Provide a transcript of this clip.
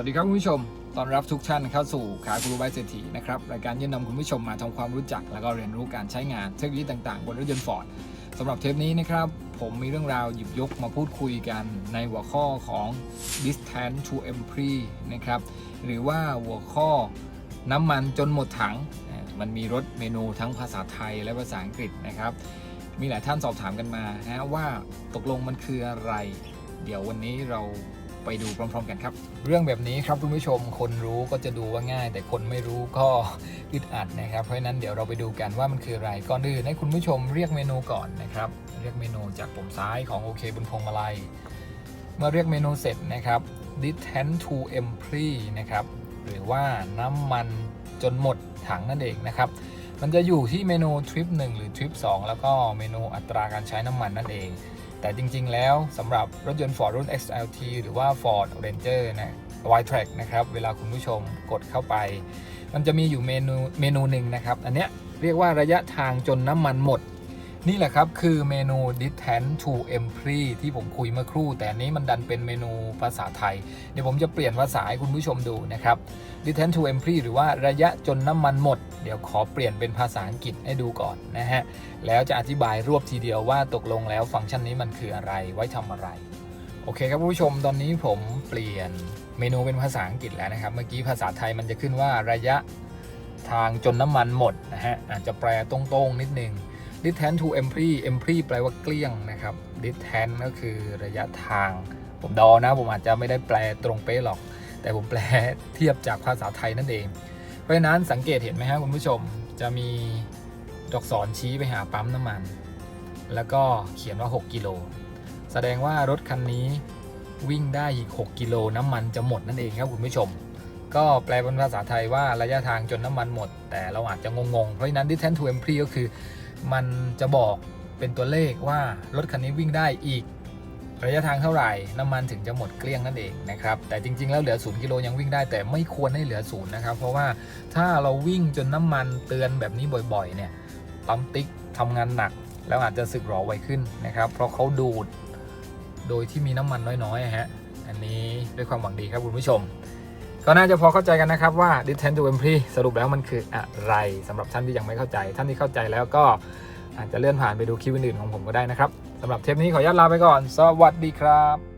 วัสดีครับคุณผู้ชม ตอนรับทุกท่านเข้าสู่ขายกรูบายเศรษฐีนะครับ รายการยื่นนำคุณผู้ชมมาทำความรู้จัก และก็เรียนรู้การใช้งานเทคโนโลยีต่างๆ บนรถยนต์ฟอร์ดสำหรับเทปนี้นะครับ ผมมีเรื่องราวหยิบยกมาพูดคุยกันในหัวข้อของ distance to empty นะครับ หรือว่าหัวข้อน้ำมันจนหมดถัง มันมีรถเมนูทั้งภาษาไทยและภาษาอังกฤษนะครับ มีหลายท่านสอบถามกันมานะว่าตกลงมันคืออะไร เดี๋ยววันนี้เรา ไปดูพร้อม ๆ กันครับ เรื่องแบบนี้ครับคุณผู้ชมคนรู้ก็จะดูว่าง่าย แต่คนไม่รู้ก็อึดอัดนะครับ เพราะฉะนั้นเดี๋ยวเราไปดูกันว่ามันคืออะไรก่อนอื่นให้คุณผู้ชมเรียกเมนูก่อนนะครับ เรียกเมนูจากปุ่มซ้ายของโอเคบนพวงมาลัยเมื่อเรียกเมนูเสร็จนะครับ detent to empty นะครับหรือว่าน้ำมันจนหมดถังนั่นเองนะครับ มันจะอยู่ที่เมนูทริป1หรือทริป2แล้วก็เมนูอัตราการใช้น้ำมันนั่นเอง แต่จริงๆ แล้วสำหรับรถยนต์ Ford รุ่น XLT หรือว่า Ford Ranger นะ Y-Track นะครับ เวลาคุณผู้ชมกดเข้าไป มันจะมีอยู่เมนูเมนูหนึ่งนะครับ อันเนี้ยเรียกว่าระยะทางจนน้ำมันหมด นี่แหละครับ คือเมนู Detent to Empty ที่ผมคุยเมื่อครู่ แต่นี้มันดันเป็นเมนูภาษาไทย เดี๋ยวผมจะเปลี่ยนภาษาให้คุณผู้ชมดูนะครับ Detent to Empty หรือว่าระยะจนน้ำมันหมด เดี๋ยวขอเปลี่ยนเป็นภาษาอังกฤษให้ดูก่อนนะฮะ แล้วจะอธิบายรวบทีเดียวว่าตกลงแล้วฟังก์ชันนี้มันคืออะไรไว้ทำอะไร โอเคครับผู้ชมตอนนี้ผมเปลี่ยนเมนูเป็นภาษาอังกฤษแล้วนะครับ เมื่อกี้ภาษาไทยมันจะขึ้นว่าระยะทางจนน้ำมันหมดนะฮะอาจจะแปลตรงๆนิดนึง detent to empty empty แปลว่าเกลี้ยงนะครับ detent ก็คือระยะทาง ผมดอนะ ผมอาจจะไม่ได้แปลตรงเป๊ะหรอก แต่ผมแปลเทียบจากภาษาไทยนั่นเอง เพราะฉะนั้นสังเกตเห็นไหมครับคุณผู้ชมจะมีตัวอักษรชี้ไปหาปั๊มน้ำมัน แล้วก็เขียนว่า 6 กิโล แสดงว่ารถคันนี้วิ่งได้อีก 6 กิโลน้ำมันจะหมดนั่นเองครับคุณผู้ชม ก็แปลเป็นภาษาไทยว่าระยะทางจนน้ำมันหมด แต่เราอาจจะงงๆ เพราะฉะนั้น distance to empty ก็คือ มันจะบอกเป็นตัวเลขว่ารถคันนี้วิ่งได้อีก ระยะทางเท่าไหร่ น้ำมันถึงจะหมดเกลี้ยงนั่นเองนะครับ แต่จริง ๆ แล้วเหลือ0กิโลยังวิ่งได้แต่ไม่ควรให้เหลือศูนย์นะครับ เพราะว่าถ้าเราวิ่งจนน้ำมันเตือนแบบนี้บ่อยๆ เนี่ยปั๊มติ๊กทำงานหนัก แล้วอาจจะสึกหรอไวขึ้นนะครับ เพราะเขาดูด โดยที่มีน้ำมันน้อยๆฮะอันนี้ด้วยความหวังดีครับคุณผู้ชม ก็น่าจะพอเข้าใจกันนะครับว่า detent to empty สรุปแล้วมันคืออะไรสำหรับท่านที่ยังไม่เข้าใจ ท่านที่เข้าใจแล้วก็อาจจะเลื่อนผ่านไปดูคลิปอื่นๆของผมก็ได้นะครับสำหรับเทปนี้ขออนุญาตลาไปก่อน สวัสดีครับ